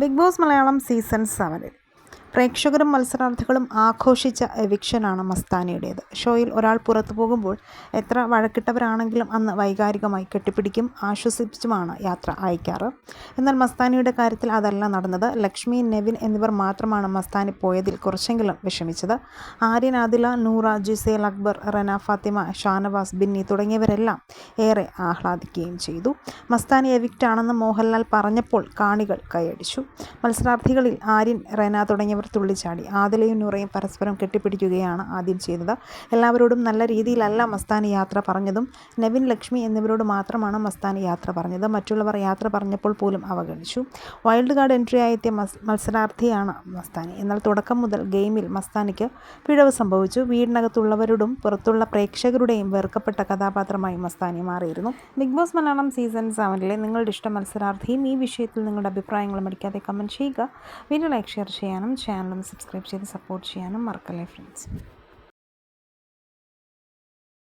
Big Boss Malayalam season സെവനിൽ. പ്രേക്ഷകരും മത്സരാർത്ഥികളും ആഘോഷിച്ച എവിക്ഷനാണ് മസ്താനിയുടേത്. ഷോയിൽ ഒരാൾ പുറത്തു പോകുമ്പോൾ എത്ര വഴക്കിട്ടവരാണെങ്കിലും അന്ന് വൈകാരികമായി കെട്ടിപ്പിടിക്കും ആശ്വസിപ്പിച്ചുമാണ് യാത്ര അയക്കാറ്. എന്നാൽ മസ്താനിയുടെ കാര്യത്തിൽ അതല്ല നടന്നത്. ലക്ഷ്മി നെവിൻ എന്നിവർ മാത്രമാണ് മസ്താനി പോയതിൽ കുറച്ചെങ്കിലും വിഷമിച്ചത്. ആര്യൻ ആദില നൂറ ജുസേൽ അക്ബർ റന ഫാത്തിമ ഷാനവാസ് ബിന്നി തുടങ്ങിയവരെല്ലാം ഏറെ ആഹ്ലാദിക്കുകയും ചെയ്തു. മസ്താനി എവിക്റ്റാണെന്ന് മോഹൻലാൽ പറഞ്ഞപ്പോൾ കാണികൾ കൈയടിച്ചു. മത്സരാർത്ഥികളിൽ ആര്യൻ റെന തുടങ്ങിയവർ തുള്ളിച്ചാടി ആദിലയും നൂറയും പരസ്പരം കെട്ടിപ്പിടിക്കുകയാണ് ആദ്യം ചെയ്തത്. എല്ലാവരോടും നല്ല രീതിയിലല്ല മസ്താനി യാത്ര പറഞ്ഞതും നവീൻ ലക്ഷ്മി എന്നിവരോട് മാത്രമാണ് മസ്താനി യാത്ര പറഞ്ഞത്. മറ്റുള്ളവർ യാത്ര പറഞ്ഞപ്പോൾ പോലും അവഗണിച്ചു. വൈൽഡ് കാർഡ് എൻട്രി മസ് മത്സരാർത്ഥിയാണ് മസ്താനി. എന്നാൽ തുടക്കം മുതൽ ഗെയിമിൽ മസ്താനിക്ക് പിഴവ് സംഭവിച്ചു. വീടിനകത്തുള്ളവരോടും പുറത്തുള്ള പ്രേക്ഷകരുടെയും വെറുക്കപ്പെട്ട കഥാപാത്രമായി മസ്താനി മാറിയിരുന്നു. ബിഗ് ബോസ് മലയാളം സീസൺ സെവനിലെ നിങ്ങളുടെ ഇഷ്ട മത്സരാർത്ഥിയും ഈ വിഷയത്തിൽ നിങ്ങളുടെ അഭിപ്രായങ്ങളും അടിക്കാതെ കമന്റ് ചെയ്യുക. വീഡിയോ ലൈക്ക് ഷെയർ ചെയ്യാനും ചാനലും സബ്സ്ക്രൈബ് ചെയ്ത് സപ്പോർട്ട് ചെയ്യാനും മറക്കല്ലേ ഫ്രണ്ട്സ്